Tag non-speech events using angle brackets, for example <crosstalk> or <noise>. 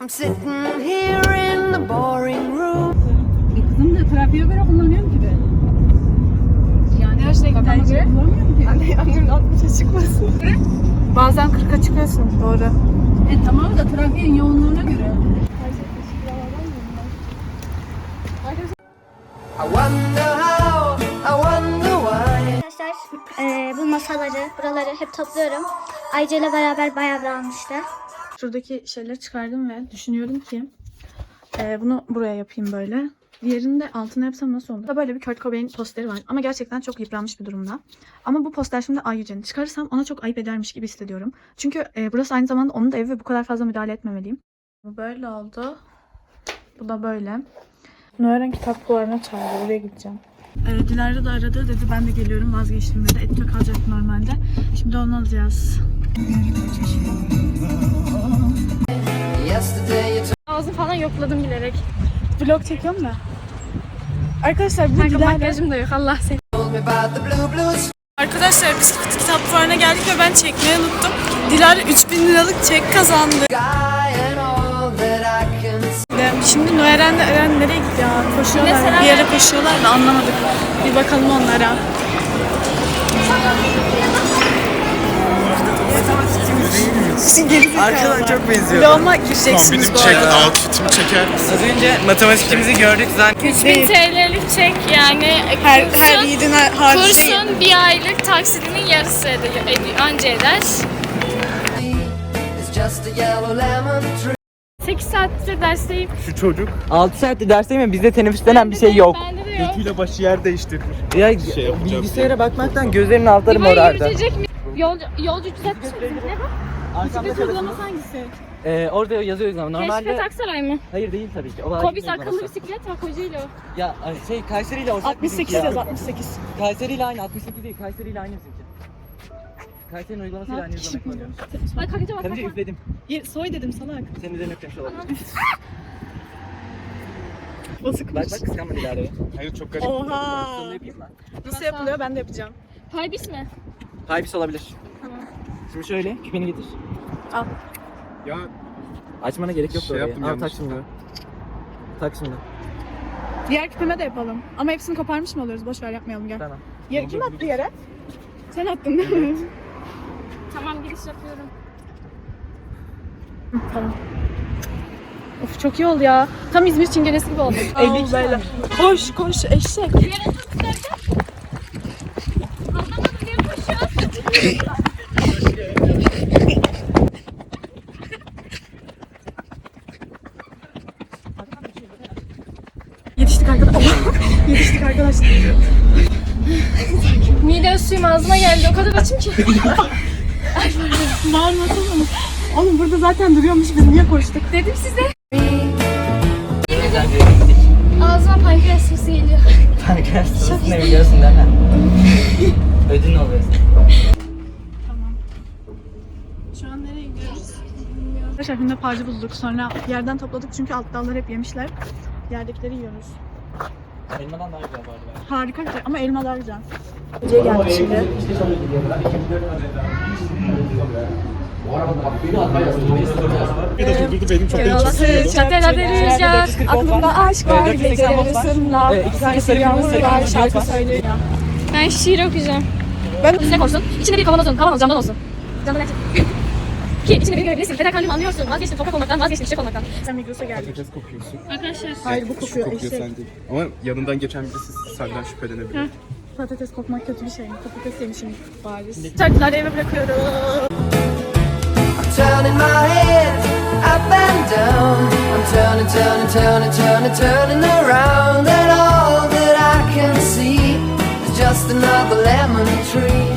I'm sitting here in the boring room. E kızım da trafiğe göre kullanıyorum ki ben. Yani her şey kafama göre. kullanmıyorum ki. Anne annemin 60'a çıkmasın. Bazen 40'a çıkıyorsun doğru. E tamam da trafiğin yoğunluğuna göre. I wonder how, I wonder why. Arkadaşlar eee, bu masaları, buraları hep topluyorum. Ayça ile beraber bayağı bir almışlar. Şuradaki şeyleri çıkardım ve düşünüyorum ki e, bunu buraya yapayım böyle. Diğerini de altına yapsam nasıl olur? Böyle bir Kurt Cobain posteri var ama gerçekten çok yıpranmış bir durumda. Ama bu poster şimdi Ayyüce'nin. Çıkarırsam ona çok ayıp edermiş gibi hissediyorum. Çünkü e, burası aynı zamanda onun da evi ve bu kadar fazla müdahale etmemeliyim. Bu böyle oldu. Bu da böyle. Nören kitap fuarına çağırdı. Oraya gideceğim. E, Dilara da aradı. Dedi ben de geliyorum. Vazgeçtim dedi. Etüde kalacak normalde. Şimdi onu alacağız. Yokladım bilerek. Vlog çekiyorum da. Arkadaşlar bu Kanka makyajım da yok Allah seni. Arkadaşlar biz kitap fuarına geldik ve ben çekmeyi unuttum. Dilara 3000 liralık çek kazandı. Şimdi Noeren'le Eren nereye ya? Koşuyorlar. Bir yere koşuyorlar da anlamadık. Bir bakalım onlara. Arkadan çok benziyor. Vloguma gireceksiniz Benim bu çek arada. outfitimi çeker misin? Az önce matematikçimizi gördük zaten. 3000 TL'lik çek yani Her, kursun, her yiğidin harcayın. kursun bir aylık taksidinin yarısı ediyor, ediyor, anca eder. It's just a yellow lemon tree. 8 saattir dersteyim. Şu çocuk 6 saatte dersteyim ya bizde teneffüs denen bir şey yok. Bende de yok. götüyle başı yer değiştirmiş. Ya Şey yapacağım. bilgisayara bakmaktan gözlerinin altları Diva'yı morardı. yürütecek mi? Yolcu, yolcu 360 mı? Ne bu? Bisiklet uygulaması hangisi? Ee, orada yazıyor ama normalde... Keşfet Aksaray mı? Hayır değil tabii ki. O da Kobis akıllı uygulaması. bisiklet var Kocaeli o. Ya şey Kayseri ile ortak 68 bizimki ya. yaz 68. Kayseri ile aynı 68 değil. Kayseri ile aynı bizimki. Kayseri'nin uygulamasıyla aynı uygulama kullanıyoruz. Ay kalkınca bak bak. üfledim. Ye- Soy dedim salak. Senin üzerine öplemiş olabilir. Bozukmuş. Bak bak kıskanma Dilara'yı. Hayır çok garip. Oha. Nasıl yapılıyor ben de yapacağım. Paybis mi? Haybis olabilir. Şimdi şöyle küpeni getir. Ya Açmana gerek yok şey oraya. yaptım Al tak yanlışlıkla. şimdi. Tak şimdi. Diğer küpeme de yapalım. Ama hepsini koparmış mı oluyoruz? Boş ver yapmayalım gel. Tamam. Yer, kim attı yere? Sen attın değil mi? Tamam giriş yapıyorum. tamam. Of çok iyi oldu ya. Tam İzmir çingenesi gibi oldu. <laughs> Elli böyle. Koş koş eşek. <laughs> Yetiştik arkadaşlar. <laughs> Yetiştik arkadaşlar. Mide suyum ağzıma geldi. O kadar açım ki. <laughs> Bağırmasana. Oğlum burada zaten duruyormuş biz niye koştuk? Dedim size. Ağzıma pankreas sesi geliyor. Pankreas sırası ne biliyorsun değil mi? Ödün oluyorsun. Şu an nereye gidiyoruz? Arkadaşlar şimdi parça bulduk. Sonra yerden topladık çünkü alt dalları hep yemişler. Yerdekileri yiyoruz. Elmadan daha güzel bu arada. Harika güzel ama elma daha güzel. Geceye geldik şimdi. durdurdu benim çok da içim Caddede rüzgar. Aklımda aşk var geceler Sanki sarı yağmur var şarkı söylüyor. Ben şiir okuyacağım. Ben- Üstüne koysun. İçinde bir kavanozun. Kavanoz camdan olsun. Camdan aç. Ki içinde beni görebilirsin. Fedakarlığımı anlıyorsun. Vazgeçtim toprak olmaktan, vazgeçtim çiçek olmaktan. Sen Migros'a geldin. Patates kokuyorsun. Arkadaşlar. Hayır bu kokuyor. Kokuyor eşek. sen değil. Ama yanından geçen birisi senden şüphelenebilir. Hı. Patates kokmak kötü bir şey mi? Patates yemişim bariz. Çarkılar eve bırakıyorum. Another lemon tree